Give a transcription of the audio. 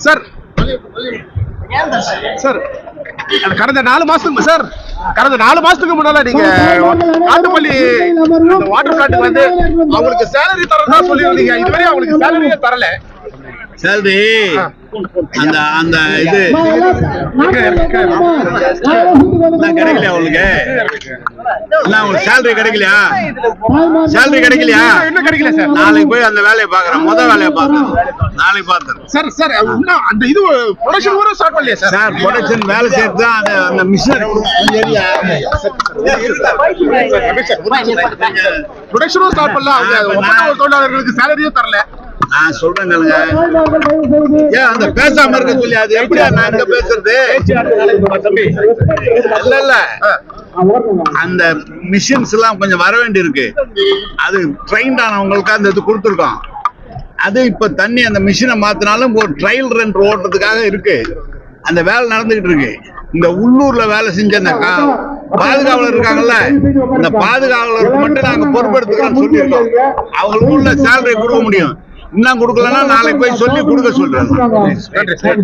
Sir sir கடந்த நாலு மாசத்துக்கு சார் கடந்த நாலு மாசத்துக்கு முன்னால நீங்க காட்டுப்பள்ளி வாட்டர் பிளான்ட் வந்து அவங்களுக்கு சேலரி தரதா சொல்லியிருந்தீங்க. இதுவரை அவங்களுக்கு சேலரியே தரல. சேலரி அந்த அந்த இது கிடைக்கலையா உங்களுக்கு உங்களுக்கு சேலரி கிடைக்கலையா சேலரி கிடைக்கலையா இன்னும் கிடைக்கல சார் நாளைக்கு போய் அந்த வேலையை பாக்குறேன் முத வேலையை பாக்குறேன் நாளைக்கு பாத்துறேன் சார் சார் அந்த இது ப்ரொடக்ஷன் கூட ஸ்டார்ட் பண்ணலையா சார் சார் ப்ரொடக்ஷன் வேலை செய்யறது தான் அந்த அந்த மிஷின் ப்ரொடக்ஷனும் ஸ்டார்ட் பண்ணல தொழிலாளர்களுக்கு சேலரியும் தரல நான் சொல்றேன் கேளுங்க ஏன் அந்த பேசாம இருக்க சொல்லி அது எப்படியா நான் இங்க பேசுறது? இல்ல இல்ல. அந்த மிஷின்ஸ் எல்லாம் கொஞ்சம் வர வேண்டி இருக்கு அது ட்ரெயின்ட் ஆனவங்களுக்கு அந்த இது கொடுத்துருக்கோம். அது இப்ப தண்ணி அந்த மிஷினை மாத்தினாலும் ஒரு ட்ரையல் ரன் ஓட்டுறதுக்காக இருக்கு. அந்த வேலை நடந்துகிட்டு இருக்கு. இந்த உள்ளூர்ல வேலை செஞ்ச அந்த பாதுகாவலர் இருக்காங்கல்ல இந்த பாதுகாவலருக்கு மட்டும் நாங்க பொறுப்பெடுத்துக்கிறோம்னு சொல்லியிருக்கோம். அவங்களுக்கு உள்ள சேலரி கொடுக்க முடியும். இன்னும் கொடுக்கலன்னா நாளைக்கு போய் சொல்லி கொடுக்க சொல்றேன். நன்றி சார்